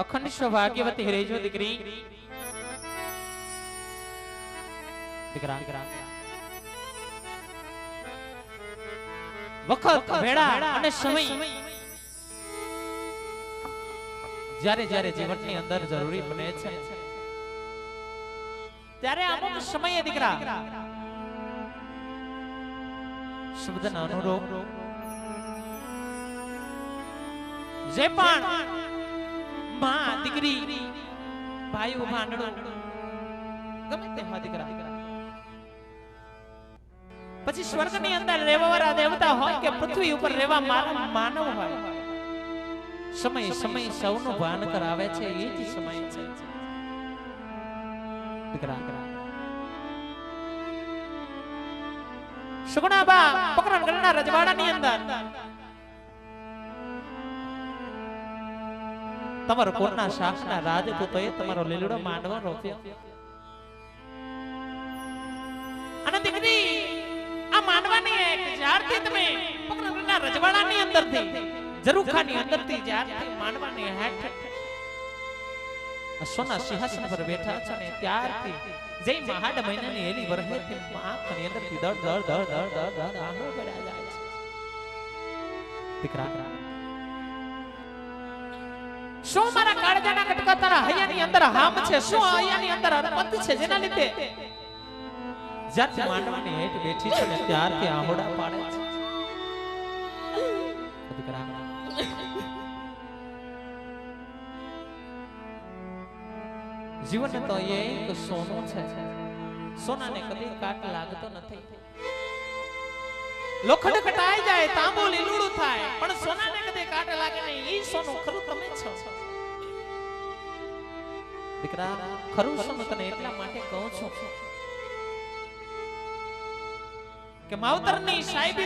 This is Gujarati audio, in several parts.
અખંડ સૌભાગ્યવતી રહેજો દીકરી. દીકરા વખત વેળા અને સમય. જ્યારે જ્યારે જીવનની અંદર જરૂરી બને છે. ત્યારે અમુક સમયે દીકરા. શબ્દના અનુરૂપ. જે પણ માં દીકરી ભાઈઓ ભાંડડો ગમે તે હોય દીકરા પછી સ્વર્ગની અંદર રહેવાવાળા દેવતા હોય કે પૃથ્વી ઉપર રહેવા માનવ માનવ હોય સમય સમય સૌનું ભાન કરાવે છે એ જ સમય છે દીકરા સુગુણાબા પકડનગરના રજવાડાની અંદર તમારો કોરના શાસના રાજપૂતોએ તમારો લીલડો માંડવો રોપ્યો અને દીકરી આ માંડવાની એક જ્યારથી તમે પકડનગરના રજવાડાની અંદરથી જરૂખાની અંદરથી જ્યારથી માંડવાની હેઠ સોના સિંહાસન પર બેઠા છો ને ત્યારથી જય મહાડ મહિનાની એલી તે આંખની અંદરથી દળ દળ દળ દળ દળ દળ આંગળો પડ્યા જાય છે દીકરા શું મારા કાળજાના કટકા તારા હૈયાની અંદર હામ છે? શું હૈયાની અંદર અરપત છે? જેના લીધે જ્યારથી માંડવાની હેઠ બેઠી છે ને ત્યારથી આહોડા પાડે છે. જીવન તો એક સોનું છે. સોનાને કદી કાટ લાગતો નથી. લોખંડ કટાઈ જાય, તાંબુ લીલુડું થાય. કાટ લાગે ઈ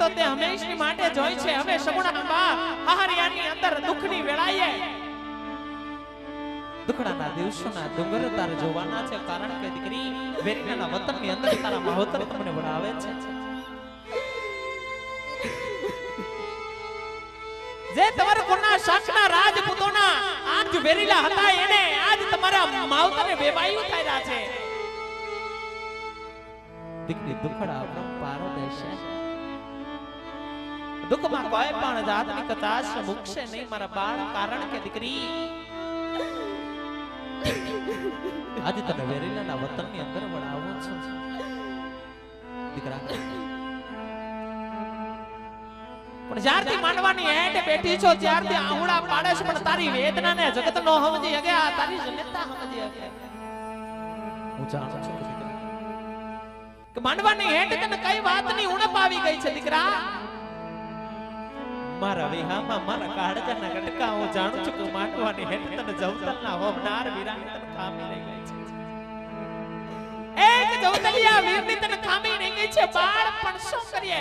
તો તે હંમેશની માટે જોઈ છે. હવે અંદર દુઃખની વેળાએ દુખડાના દિવસોના ડુંગર જોવાના છે. કારણ કે દીકરી વેરીના વતનની અંદર તારા માવતર તમને વડાવે છે. જે તમારા કોના શાસના રાજપૂતોના આજ વેરીલા હતા, એને આજ તમારા માવતરે વેવાયું થઈ છે. દીકરી દુખડા પારો દેશે દુઃખમાં કોઈ પણ જાતની કચાશ મૂકશે નહીં મારા બાળ, કારણ કે દીકરી, આજે તમે વેરીલાના વતનની અંદર વડાવું છો. દીકરા પણ જ્યારથી માંડવાની હેઠ બેઠી છો ત્યારથી આહુડા પાડે છે પણ તારી વેદનાને જગત નો સમજી હગે આ તારી જનતા સમજી હગે હું જાણું છું કે માંડવાની હેઠ તને કઈ વાતની ઉણપ આવી ગઈ છે દીકરા? મારા વિહામાં મારા કાળજાના ગટકા હું જાણું છું કે માંડવાની હેઠ તને જવતલના હોમનાર વીરાની તને ખામી રહી ગઈ છે. એક જવતલિયા વીરની તને ખામી રહી ગઈ છે બાળ પણ શું કરીએ?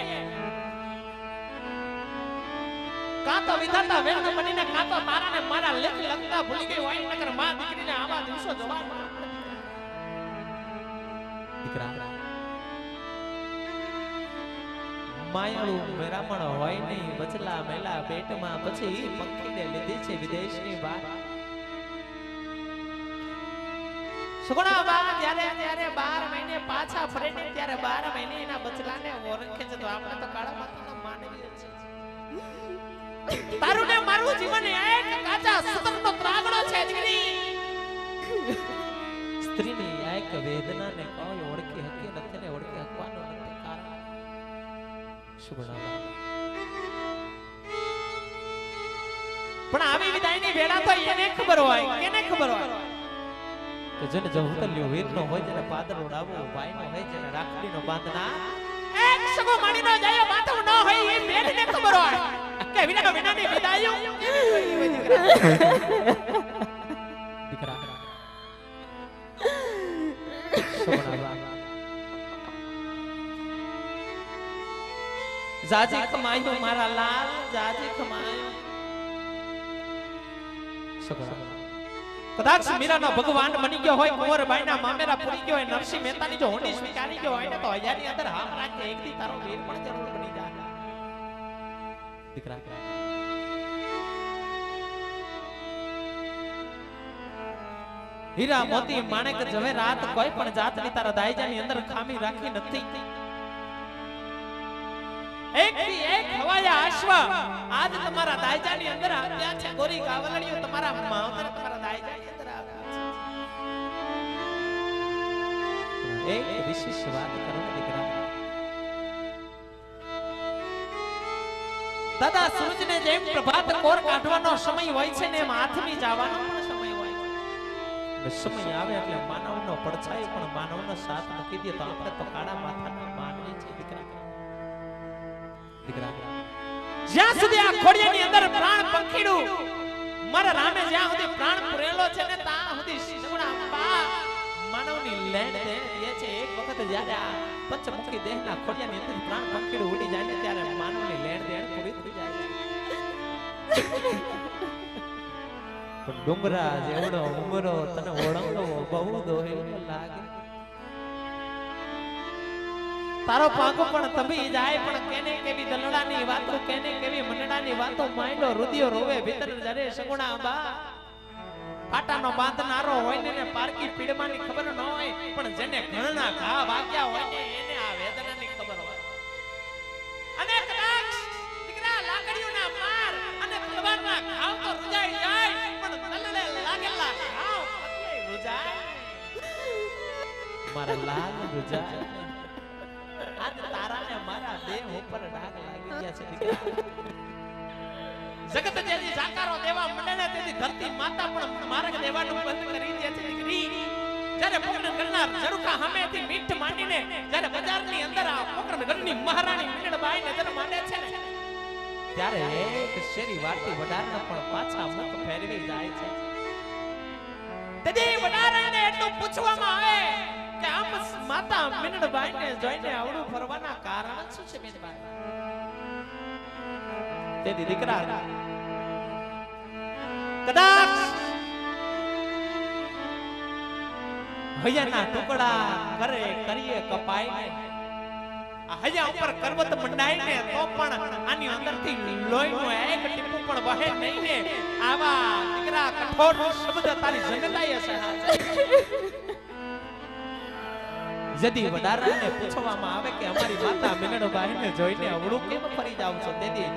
કાં તો વિધાતા વેણ બનીને કાં તો ને મારા લેખ લખતા ભૂલી ગઈ હોય નકરમાં દીકરીને આવા દિવસો જવા દીકરા, માયાળું મેરામણ હોય નહીં, બચલા મેલા પેટમાં પછી પંખીને લીધી છે વિદેશની વાત. સુગણા બા જ્યારે જ્યારે 12 મહિને પાછા ફરે ત્યારે 12 મહિને એના બચલાને ઓરખે છે, તો આપણે તો કાળા માતાનો માનવી છે તારું ને મારું જીવન એક કાચા સતનનો ત્રાગડો છે દીકરી. સ્ત્રીની એક વેદનાને કોઈ ઓળખી હકી નથી ને ઓળખી હકવાનો નથી કારણ. સુગુણા પણ આવી વિદાયની વેળા તો એને ખબર હોય કેને ખબર હોય. કે જેને જવતલ્યો વીરનો હોય જેને પાદર ઉડાવવો ભાઈનો હોય જેને રાખડીનો બાંધના. એક સગો માણીનો જાયો બાંધવ ન હોય એ બેનને ખબર હોય. કે વિના વિનાની વિદાયો દીકરા જાજી ખમાયો મારા લાલ જાજી ખમાયો કદાચ મીરાનો ભગવાન બની ગયો હોય કુંવરબાઈના મામેરા પૂરી ગયો હોય નરસિંહ મહેતાની જો હોંડી સ્વીકારી ગયો હોય ને તો હજારની અંદર હામ રાખે એક દી તારો વીર પણ જરૂર બની જાય. દીકરા હીરા મોતી માણેક જવેરાત કોઈ પણ જાતની તારા દાયજાની અંદર ખામી રાખી નથી. એક થી એક હવાયા અશ્વ આજ તમારા દાયજાની અંદર આવ્યા છે. ગોરી ગાવલણીઓ તમારા માવતર તમારા દાયજાની અંદર આવ્યા છે. એક વિશેષ વાત કરો દીકરા દાદા, સૂરજને જેમ પ્રભાત કોર કાઢવાનો સમય હોય છે ને એમ હાથમી જવાનો પણ સમય હોય છે. સમય આવે એટલે માનવનો પડછાયો પણ માનવનો સાથ મૂકી દે તો આપણે તો કાળા માથાના માનવી છે, દીકરા. દીકરા જ્યાં સુધી આ ખોડિયાની અંદર પ્રાણ પંખીડું, મારા રામે જ્યાં સુધી પ્રાણ પુરેલો છે ને ત્યાં સુધી શિશુના અંબા માનવની લેણ દેણ એ છે એક વખત જ્યારે આ પંચમુખી ખોડિયા ની અંદર પ્રાણ પંખીડું ઉડી જાય ને ત્યારે માનવની લેણ દેણ પૂરી થઈ જાય. પણ ડુંગરા જેવડો ઉમરો તને ઓળંગવો બહુ દોહે લાગે. તારો પાકો પણ તબી જાય પણ કેને કેવી દલડાની વાતો કેને કેવી મંડળાની વાતો માંડો રુદિયો રોવે ભીતર જરે સગુણા બા પાટાનો બાંધનારો હોય ને એને પારકી પીડવાની ખબર ન હોય પણ જેને ઘણા ઘા વાગ્યા હોય ને એને આ વેદનાની ખબર હોય. અને કદાચ દીકરા લાકડીઓના માર અને તલવારના ઘાવ તો રૂજાઈ જાય પણ તલડે લાગેલા ઘાવ પતલે રૂજાય. મારા લાલ રૂજાય. આજ તારાને મારા દેહ ઉપર ડાઘ લાગી ગયા છે દીકરા. જગત જેથી જાકારો દેવા મંડે ને ધરતી માતા પણ માર્ગ દેવાનું બંધ કરી દે છે દીકરી. જ્યારે પોકરણ કરનાર ઝરુખા હમેથી મીઠ માંડીને જ્યારે બજારની અંદર આ પોકરણ ઘરની મહારાણી મીંડબાઈ નજર માંડે છે ને, ત્યારે એક શેરી વાટી વડારના પણ પાછા મુખ ફેરવી જાય છે. તેથી વડારાને એટલું પૂછવામાં આવે કે આમ માતા મીંડબાઈને જોઈને આવડું ફરવાના કારણ શું છે મીંડબાઈ તેથી દીકરા કદાચ હૈયાના ટુકડા કરે, કરીએ કપાય હૈયા ઉપર કરવત મંડાય ને તો પણ આની અંદરથી લોહીનું એક ટીપું પણ વહે નહીં ને આવા દીકરા કઠોર શબ્દ તારી જનતાએ સહાય જદી વડારાને પૂછવામાં આવે કે અમારી માતા મિલણબાઈને જોઈને અવળું કેમ ફરી જાવ છો? તેથી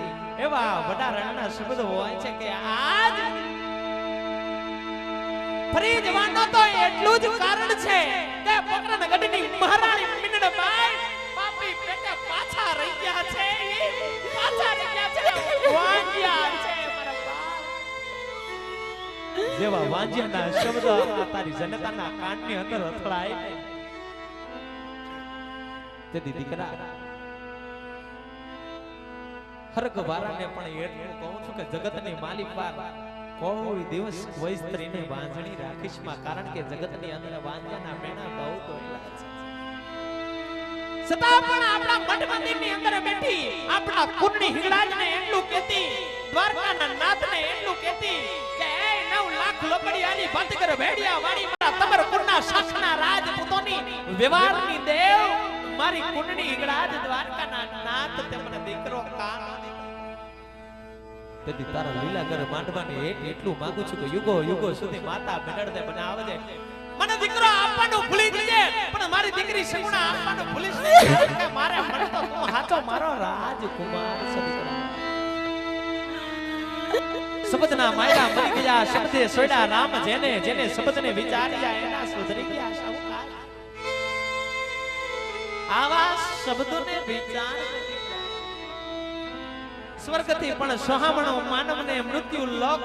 એવા વડારાના શબ્દ હોય છે કે આજ ફરી જવાનો તો એટલું જ કારણ છે કે પોકરણ મહારાણી મિલણબાઈ પાપી પેટે પાછા રહી ગયા છે. પાછા રહી ગયા છે. વાંજ્યા છે જેવા વાંજ્યાના શબ્દ તારી જનતાના કાનની અંદર અથડાય તેથી દીકરા હરક વારાને પણ એટલું કહું છું કે જગતની માલિક વાર કોઈ દિવસ કોઈ સ્ત્રીને વાંજણી રાખીશમાં, કારણ કે જગતની અંદર વાંજાના મેણા બહુ દોયલા છે. છતાં પણ આપણા મઠ મંદિરની અંદર બેઠી, આપણા કુંડની હિંગળાજને એટલું કહેતી, દ્વારકાના નાથને એટલું કહેતી કે, એ નવ લાખ ભંટ કર ભેડિયા વાળી મારા તમર કુંડના શાસના રાજપૂતોની વ્યવહારની દેવ મારી કુંડની જ દ્વારકાના નાથ તેમને દીકરો કાનો તેથી તારા લીલા ઘર માંડવાને એક એટલું માંગુ છું કે યુગો યુગો સુધી માતા મેળડે મને આવજે. મને દીકરો આપવાનું ભૂલી જજે, પણ મારી દીકરી સગુણા આપવાનું ભૂલીશ નહીં કે મારે મને તો તું હાચો મારો રાજકુમાર સદીકરા દીકરા શબ્દના માયરા મરી ગયા, શબ્દે સોયડા રામ જેને જેને શબ્દને વિચાર્યા, એના સુધરી ગયા શાહુકાર આવા શબ્દોને વિચાર. સ્વર્ગથી પણ સોહામણો માનવને મૃત્યુ લોક.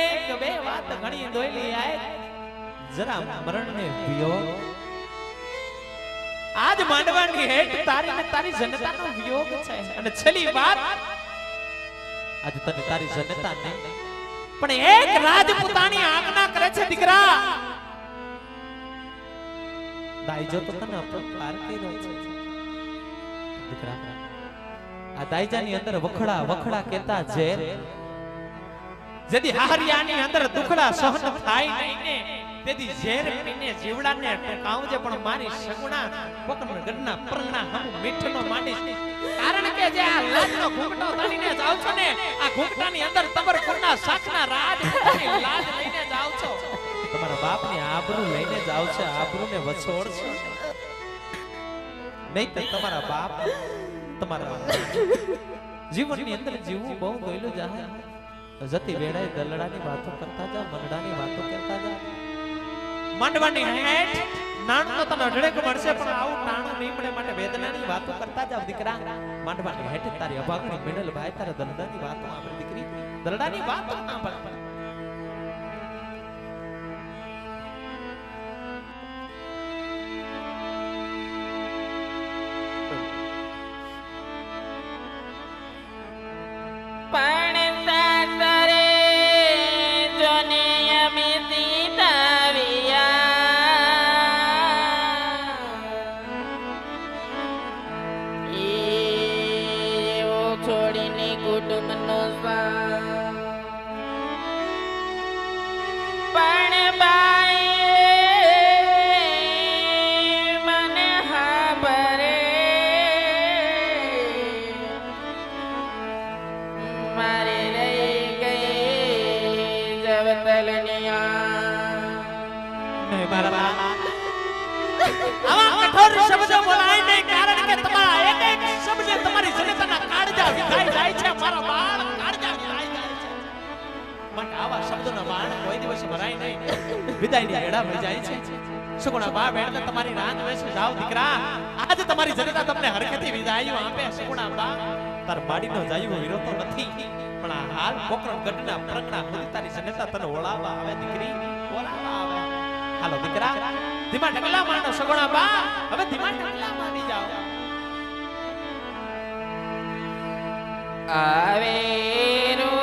એક બે વાત ઘણી દોયલી આય. જરા મરણને વિયોગ આજ માંડવાની હેઠ તારી ને તારી જનતાનો વિયોગ છે. અને છેલ્લી વાત, આજ તને તારી જનતાને. પણ એક રાજપૂતાની આજ્ઞા કરે છે, દીકરા. દાઈજો તો તને અપકાર કર્યો છે. દીકરા આ દાયજાની અંદર અંદર દુખડા સહન થાય નહીં ને, તેથી ઝેર છો ને, આ લઈને જાવ છો. તમારા આવશે આબરૂને વછોડશે નહીં તો તમારા બાપ, તમારા જીવનની અંદર જીવવું બહુ ગયેલું જાહે જતી વેળાએ દલડાની વાતો કરતા જા મંડળાની વાતો કરતા જા. માંડવાની નાણ તો તને અઢળેક મળશે, પણ આવું નાણું નહીં મળે, માટે વેદનાની વાતો કરતા જાવ દીકરા. માંડવાની હેઠ તારી અભાગણી મેડલ ભાઈ, તારા દલડાની વાતો આપણે દીકરી. દલડાની વાતો ના પણ. શબ્દો બોલાય નહીં કારણ કે તમારા એક એક શબ્દ તમારી જનતાના કાળજા વિધાઈ જાય છે મારા બાળ કાળજા વિધાઈ જાય છે. માટે આવા શબ્દનો બાણ કોઈ દિવસ ભરાય નહીં. વિદાયની વેળા ભરી જાય છે. સગુણા બા એટલે તમારી રાત વેસે જાવ દીકરા. આજ તમારી જનતા તમને હરકતી વિદાયો આપે સગુણા બા. તાર બાડીનો જાયો વિરોધો નથી. પણ આ હાલ કોકરણ ગઢના પ્રગણા મુદતાની જનતા તને ઓળાવા આવે દીકરી. ઓળાવા આવે. હાલો દીકરા. ધીમા ઢગલા માનો સગોણા બા. હવે ધીમા ઢગલા માની જાઓ. આવે રોડે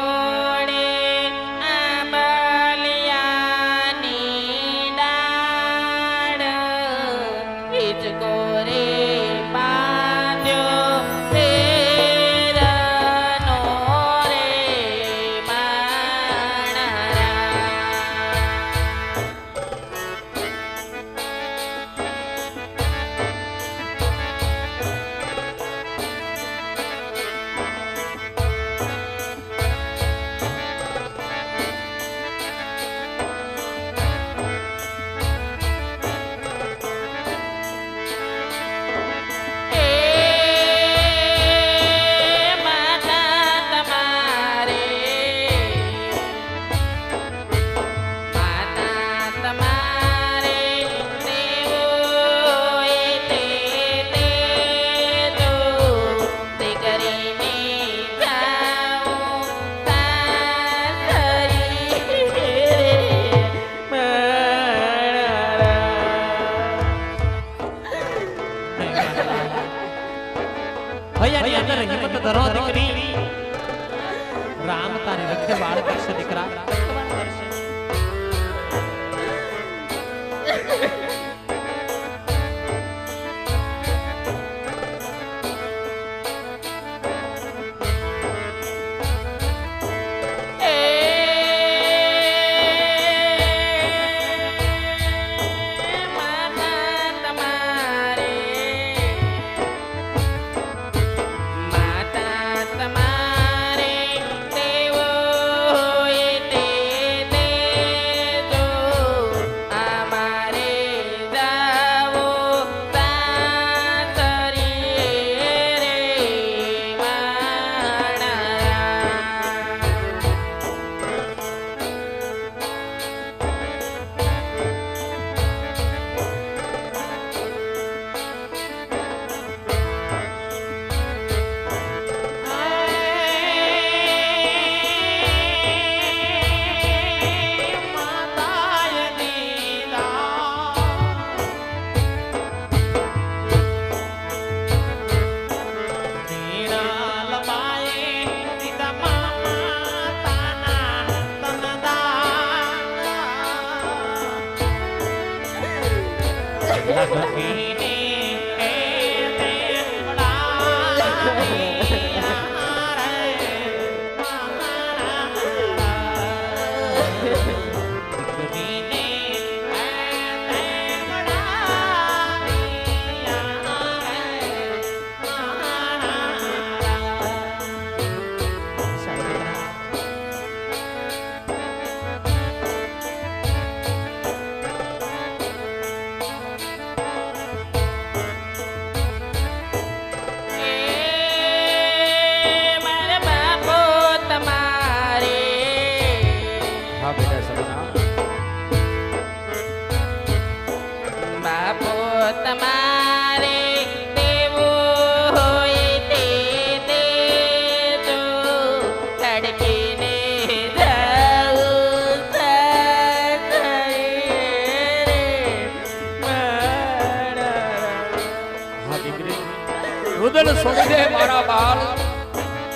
મારા બાલ.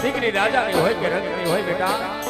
દીકરી રાજાની હોય કે રંગની હોય બેટા.